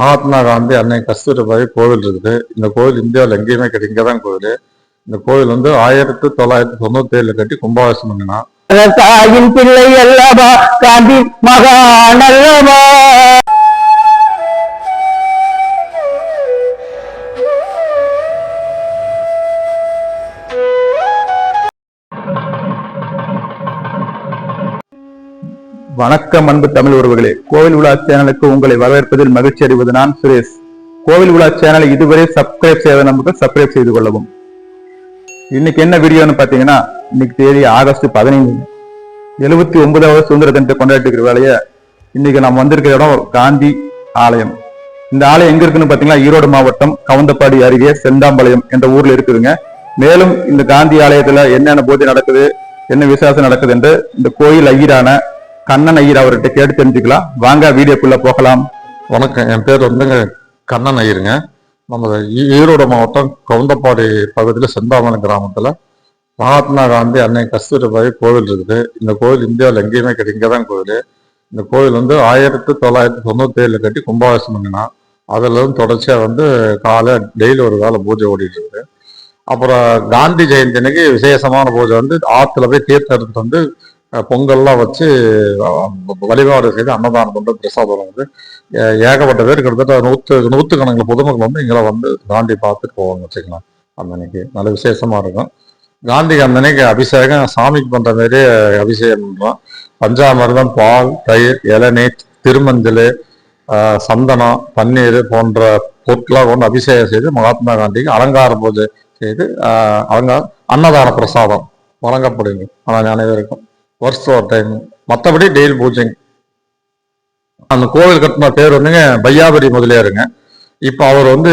மகாத்மா காந்தி அன்னை கஸ்தூரிபாய் கோவில் இருக்குது. இந்த கோவில் இந்தியாவில் எங்கேயுமே கிடையாது. இங்கே தான் கோவில். இந்த கோவில் வந்து ஆயிரத்தி தொள்ளாயிரத்தி தொண்ணூத்தி ஏழுல கட்டி கும்பாபிஷேகம் பண்ணினா. தாயின் பிள்ளை அல்லவா? காந்தி மகான் அல்லவா வணக்கம் அன்பு தமிழ் உறவுகளே. கோவில் விழா சேனலுக்கு உங்களை வரவேற்பதில் மகிழ்ச்சி அடைவது நான் சுரேஷ். கோவில் விழா சேனலை இதுவரை சப்ஸ்கிரைப் செய்யாத நமக்கு சப்ஸ்கிரைப் செய்து கொள்ளவும். இன்னைக்கு என்ன வீடியோன்னு பாத்தீங்கன்னா இன்னைக்கு தேதி ஆகஸ்ட் பதினைந்து. எழுபத்தி ஒன்பதாவது சுதந்திர தினத்தை கொண்டாடிட்டு வேலைய இன்னைக்கு நாம் வந்திருக்கிற இடம் காந்தி ஆலயம். இந்த ஆலயம் எங்க இருக்குன்னு பாத்தீங்கன்னா ஈரோடு மாவட்டம் கவுந்தப்பாடி அருகே செந்தாம்பாளையம் என்ற ஊர்ல இருக்குதுங்க. மேலும் இந்த காந்தி ஆலயத்துல என்னென்ன பூஜை நடக்குது என்ன விசேஷம் நடக்குது என்று இந்த கோயில் ஐயரான கண்ணன் ஐயர் அவர்கிட்ட கேட்டு தெரிஞ்சுக்கலாம். வாங்க வீடியோக்குள்ள போகலாம். வணக்கம். என் பேர் வந்துங்க கண்ணன் ஐயருங்க. நம்ம ஈ- ஈரோடு மாவட்டம் கவுந்தப்பாடி பகுதியில் செந்தாமன் கிராமத்தில் மகாத்மா காந்தி அன்னை கஸ்தூரிபாய் கோவில் இருக்குது. இந்த கோவில் இந்தியாவில் எங்கேயுமே கிடை இங்கே தான் கோவில். இந்த கோவில் வந்து ஆயிரத்தி தொள்ளாயிரத்தி தொண்ணூத்தேழில் கட்டி கும்பாபிஷம் பண்ணினா அதுல தொடர்ச்சியாக வந்து காலை டெய்லி ஒரு காலை பூஜை ஓடிட்டு இருக்குது. அப்புறம் காந்தி ஜெயந்தி அன்னைக்கு விசேஷமான பூஜை வந்து ஆற்றுல போய் தீர்த்தம் எடுத்துட்டு வந்து பொங்கல்லாம் வச்சு வழிபாடு செய்து அன்னதானம் பண்ணுறது பிரசாதம் வந்து ஏ- ஏகப்பட்ட பேர் கிட்டத்தட்ட நூற்று நூற்றுக்கணக்கில் பொதுமக்கள் வந்து இங்கே வந்து காந்தி பார்த்துட்டு போவாங்க வச்சுக்கலாம் அந்த அன்னைக்கு நல்ல விசேஷமாக இருக்கும். காந்திக்கு அந்த அன்னைக்கு அபிஷேகம் சாமிக்கு பண்ணுற மாதிரியே அபிஷேகம் பண்ணுறோம் பஞ்சாமிர்தம் பால் தயிர் இளநீர் திருமஞ்சள் சந்தனம் பன்னீர் போன்ற பொருட்களாக கொண்டு அபிஷேகம் செய்து மகாத்மா காந்திக்கு அலங்கார பூஜை செய்து அலங்கார அன்னதான பிரசாதம் வழங்கப்படுங்க ஆனால் அனைவருக்கும் வருஷம் ஒரு டைம் மற்றபடி டெய்லி பூஜைங்க. அந்த கோவில் கட்டின பேர் வந்துங்க பையாபுரி முதலியாருங்க. இப்போ அவர் வந்து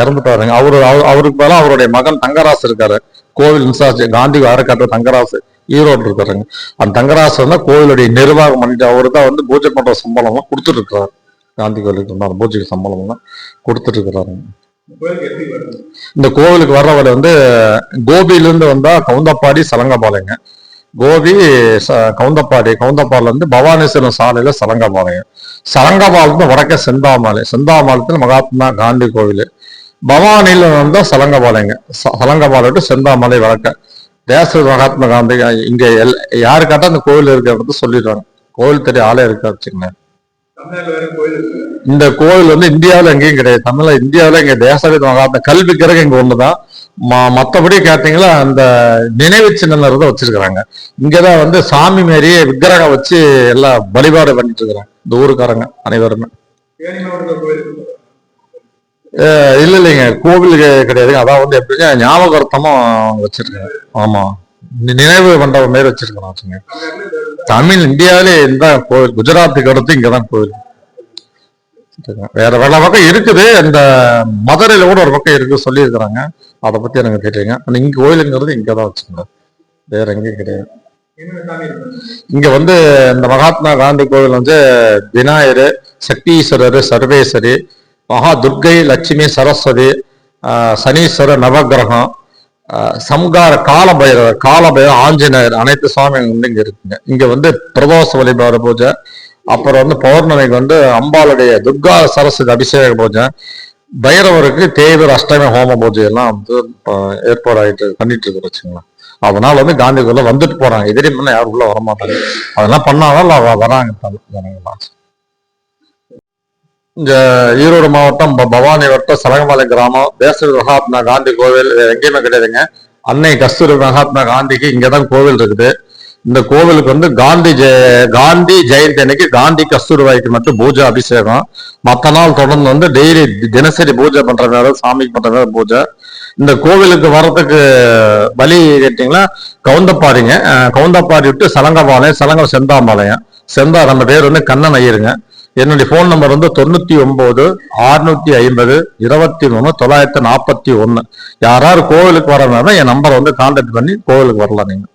இறந்துட்டாருங்க. அவர் அவருக்கு மேலே அவருடைய மகன் தங்கராசு இருக்காரு. கோவில் இன்சார்ஜ் காந்தி அறக்கட்ட தங்கராசு ஈரோடு இருக்காருங்க. அந்த தங்கராசு வந்து கோவிலுடைய நிர்வாகம் பண்ணிட்டு அவரு தான் வந்து பூஜை பண்ற சம்பளம்லாம் கொடுத்துட்டு இருக்கிறாரு காந்தி கோவிலுக்கு அந்த பூஜைக்கு சம்பளம்லாம் கொடுத்துட்டு இருக்கிறாருங்க இந்த கோவிலுக்கு வர்ற வழி வந்து கோபியிலிருந்து வந்தா கவுந்தப்பாடி சலங்கபாளையங்க கோபி ச- கவுந்தப்பாடி. கவுந்தப்பாடில இருந்து பவானீஸ்வரம் சாலையில சலங்கபாளையம் சலங்கபாளையத்துல வடக்கே செந்தாமலை. செந்தாமலத்தில் மகாத்மா காந்தி கோவில். பவானியில வந்து சலங்கபாளையங்க ச- சலங்கபாளையம் டு செந்தாமலை வடக்க. தேச மகாத்மா காந்தி இங்க எல் யாரு கேட்டா அந்த கோவில் இருக்கிறத சொல்லிடுவாங்க. கோவில் தெரிய ஆளே இருக்கா வச்சுக்கோங்க இந்த கோவில் வந்து இந்தியாவில் எங்கேயும் கிடையாது. தமிழ்ல இந்தியாவில் இங்க தேசவித மகாத்மா கல்வி கிரகம் இங்க ஒண்ணுதான். மற்றபடி கேட்டீங்களா அந்த நினைவு சின்னங்கிறத வச்சிருக்கிறாங்க. இங்கதான் வந்து சாமி மாரியே விக்கிரகம் வச்சு எல்லாம் வழிபாடு பண்ணிட்டு இருக்கிறாங்க. இந்த ஊருக்காரங்க அனைவருமே. இல்ல இல்லைங்க. கோவில் கிடையாதுங்க அதான் வந்து எப்படின்னா ஞாபகார்த்தமா வச்சிருக்காங்க. ஆமா. நினைவு மண்டபம் மாரி வச்சிருக்கணும். தமிழ் இந்தியாவிலே இந்த கோவில் குஜராத்துக்கு அடுத்து இங்கதான் கோவில். வேற வேற பக்கம் இருக்குது. இந்த மதுரையில கூட ஒரு பக்கம் இருக்கு சொல்லியிருக்கிறாங்க. அதை பத்தி எனக்கு தெரியலங்க ஆனால் இங்க கோயிலுங்கிறது இங்கதான் வச்சுங்க வேற எங்கேயும் கிடையாது. இங்க வந்து இந்த மகாத்மா காந்தி கோவில் வந்து விநாயகர் சக்தீஸ்வரர் சர்வேஸ்வரி மகா துர்க்கை லட்சுமி சரஸ்வதி சனீஸ்வரர் நவகிரகம் ஆஹ் சம்கார காலபைரவர் காலபைரவர் ஆஞ்சநேயர் அனைத்து சுவாமிகள் வந்து இங்க இருக்குங்க. இங்க வந்து பிரதோஷ வழிபாடு பூஜை அப்புறம் வந்து பௌர்ணமிக்கு வந்து அம்பாளுடைய துர்கா சரஸ்வதி அபிஷேக பூஜை. பைரவருக்கு தேவர் அஷ்டமி ஹோம பூஜை எல்லாம் வந்து ஆஹ் ஏற்பாடு ஆயிட்டு பண்ணிட்டு இருக்கு வச்சுங்களேன் அதனால வந்து காந்தி வந்துட்டு போறாங்க. எதிரி பண்ண யாரும் உள்ள வரமாட்டாங்க அதெல்லாம் பண்ணாதான் வராங்க தல- ஜனங்கள்லாம். இந்த ஈரோடு மாவட்டம் பவானி வட்டம் சலகமலை கிராமம். தேச மகாத்மா காந்தி கோவில் எங்கேயுமே கிடையாதுங்க. அன்னை கஸ்தூரி மகாத்மா காந்திக்கு இங்கதான் கோவில் இருக்குது. இந்த கோவிலுக்கு வந்து காந்தி ஜெய காந்தி ஜெயந்தி அன்னைக்கு காந்தி கஸ்தூரிபாய்க்கு மட்டும் பூஜை அபிஷேகம். மற்ற நாள் தொடர்ந்து வந்து டெய்லி தினசரி பூஜை பண்ற நேரம் சாமிக்கு பண்ற நேரம் பூஜை. இந்த கோவிலுக்கு வர்றதுக்கு வழி கேட்டீங்கன்னா கவுந்தப்பாடிங்க. கவுந்தப்பாடி விட்டு சலங்கபாளையம் சலங்கம் செந்தாம்பாளையம் செந்தா நம்ம பேர் வந்து கண்ணன் ஐயருங்க. என்னுடைய ஃபோன் நம்பர் வந்து தொண்ணூத்தி ஒன்பது அறுநூத்தி ஐம்பது இருபத்தி மூணு தொள்ளாயிரத்தி நாற்பத்தி ஒன்னு. யாராவது கோவிலுக்கு வரனால என் நம்பரை வந்து கான்டாக்ட் பண்ணி கோவிலுக்கு வரலாம் நீங்க.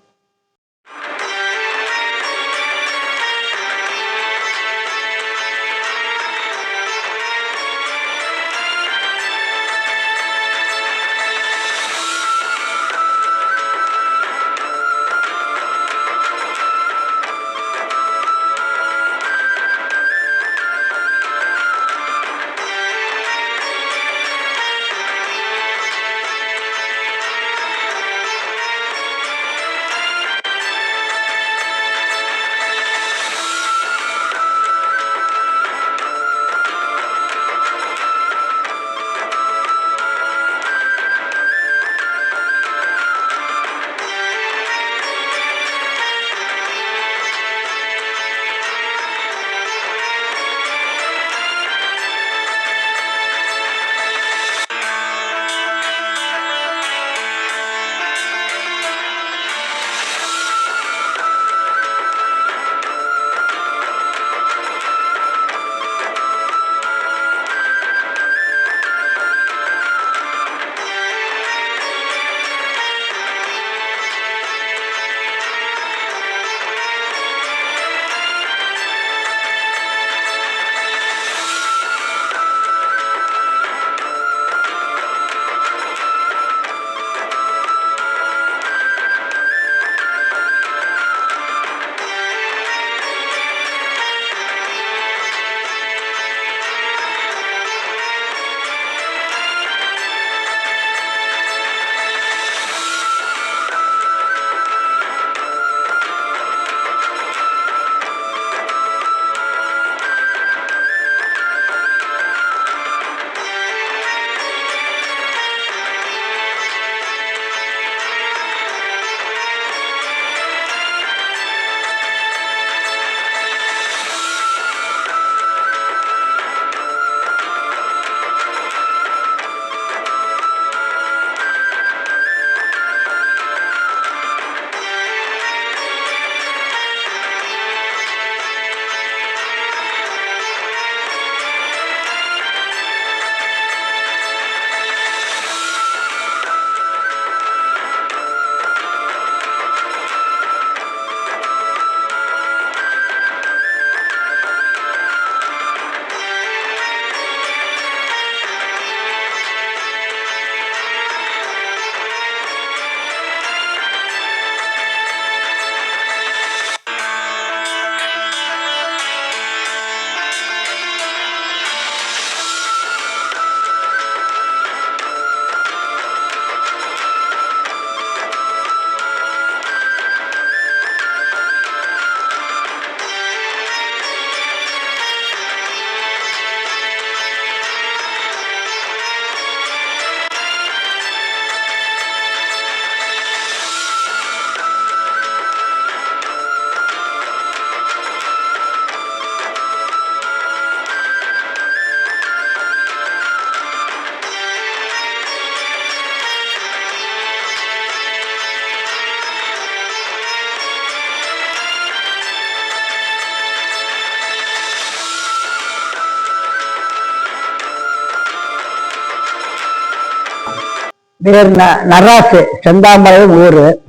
பேர் நராசு செந்தாமரை ஊரு.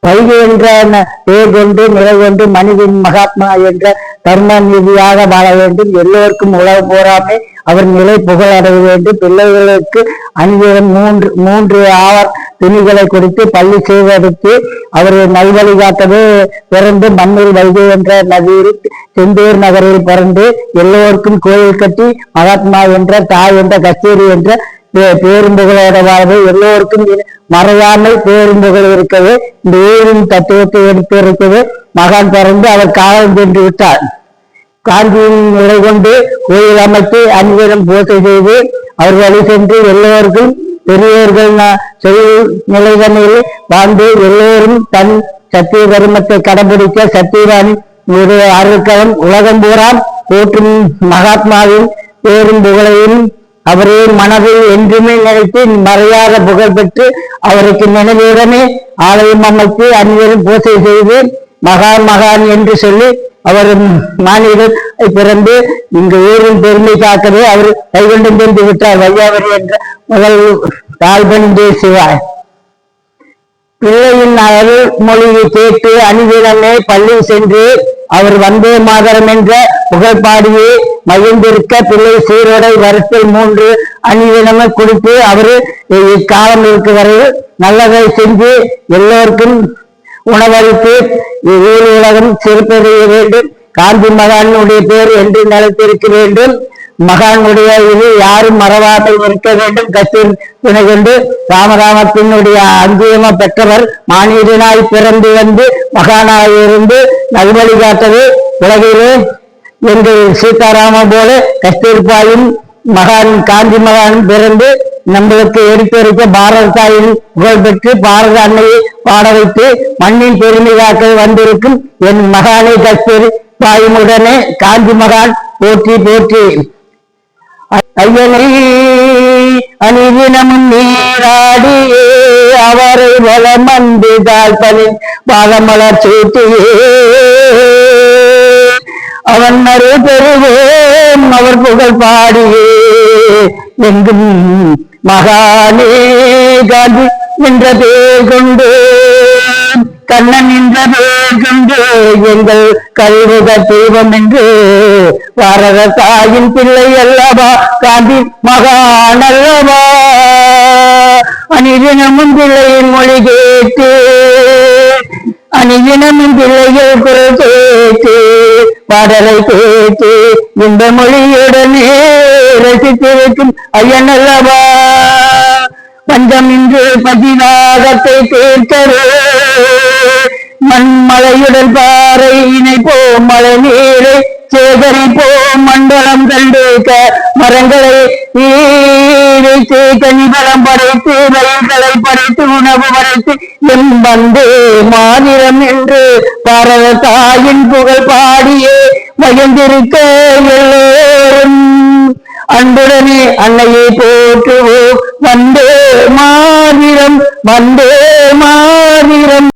வைகை என்ற ந- பேர் கொண்டு நிலை கொண்டு மனிதன் மகாத்மா என்ற தர்ம நீதியாக வாழ வேண்டும். எல்லோருக்கும் உலக போராமே அவர் நிலை புகழ் அடைய வேண்டும். பிள்ளைகளுக்கு அணிவிடம் மூன்று மூன்று ஆவர் துணிகளை கொடுத்து பள்ளி செய்வதற்கு அவரை நல்வழி காட்டவே பிறந்து மண்ணில் வைகை என்ற நதியில் செந்தூர் நகரில் பிறந்து எல்லோருக்கும் கோயில் கட்டி மகாத்மா என்ற தாய் என்ற கச்சேரி என்ற பே- வாழ்வு எல்லோருக்கும் மறையாமல் பேருந்துகள் இருக்கவே இந்த ஊரின் தத்துவத்தை எடுத்து இருக்கவே மகான் பிறந்து அவர் காலம் சென்று விட்டார். காந்தியின் நிலை கொண்டு கோயில் அமைத்து அன்பிடம் பூசை செய்து அவர் வழி சென்று எல்லோருக்கும் பெரியோர்கள் ந- நிலைதனையில் வாழ்ந்து எல்லோரும் தன் சத்திய தர்மத்தை கடைபிடிக்க சத்தியவான் ஒரு உலகம் பூரா போற்றும் மகாத்மாவின் பேரும் புகழையும் அவரே மனதில் என்றுமே நினைத்து மறையாத புகழ் பெற்று அவருக்கு நினைவிடமே ஆலயம் அமைத்து அந்நியரும் பூசை செய்து மகான் மகான் என்று சொல்லி அவர் மாநிலம் பிறந்து இந்த ஊரின் பெருமை காக்கவே அவர் கைகொண்டு தெரிந்து விட்டார் வையாவரி என்ற முதல் தாழ்பணி தேசிவார் பிள்ளையின் அழகு மொழியை கேட்டு அணிதினமே பள்ளி சென்று அவர் வந்தே மாதரம் என்ற புகழ்பாடியே மகிழ்ந்திருக்க பிள்ளை சீரோடை வருஷத்தில் மூன்று அணிதினமே கொடுத்து அவரு இக்காலம் இருக்கு வரை நல்லதை செஞ்சு எல்லோருக்கும் உணவளித்து ஊர் உலகம் சிறப்படைய வேண்டும். காந்தி மகானுடைய பேர் என்று நிலைத்திருக்க வேண்டும். மகானுடைய இது யாரும் மறவாமல் இருக்க வேண்டும். கத்தூர் துணை கொண்டு ராமராமத்தினுடைய அங்கீகமா பெற்றவர் மானியனாய் பிறந்து வந்து மகானாய் இருந்து நல்வழி காட்டது உலகிலே எங்கள் சீதாராம போல கஸ்தூர்பாயும் மகான் காந்தி மகான் பிறந்து நம்மளுக்கு எடுத்துரைக்க பாரத தாயின் புகழ் பெற்று பாரத அன்னையை பாட வைத்து மண்ணின் பெருமை காக்க வந்திருக்கும் என் மகானை கஸ்தூரி பாயுமுடனே காந்தி மகான் போற்றி போற்றி. ஐயனை அணிதினமும் நீராடியே அவரை வளமந்து தாழ்பலின் பாதமலர் சூட்டியே. அவன் மறு பெறுவோம் அவர் புகழ் பாடியே. எங்கும் மகானே காந்தி என்ற பேர் கொண்டு கண்ணன் என்ற பேர் கொண்டு எங்கள் கல்விக தெய்வம் என்று பாரத தாயின் பிள்ளை அல்லவா? காந்தி மகான் அல்லவா? அணிதினமும் பிள்ளையின் மொழி கேட்டு அணிதினமும் பிள்ளைகள் குரல் கேட்டு பாடலை கேட்டு இந்த மொழியுடனே ரசித்திருக்கும் ஐயன் அல்லவா? பஞ்சம் இன்று பதினாகத்தை தீர்த்தரு மண்மலையுடன் பாறை இணைப்போம் மழை நீரை சேகரிப்போம் மண்டலம் கண்டுக்க மரங்களை ஈரைத்து கனிபலம் படைத்து வயல்களை படைத்து உணவு படைத்து என் வந்து மாநிலம் என்று பரத தாயின் புகழ் பாடியே மகிழ்ந்திருக்க எல்லோரும். அன்புடனே அன்னையை போற்றுவோம். வந்தே மாநிலம் வந்தே மாநிலம்.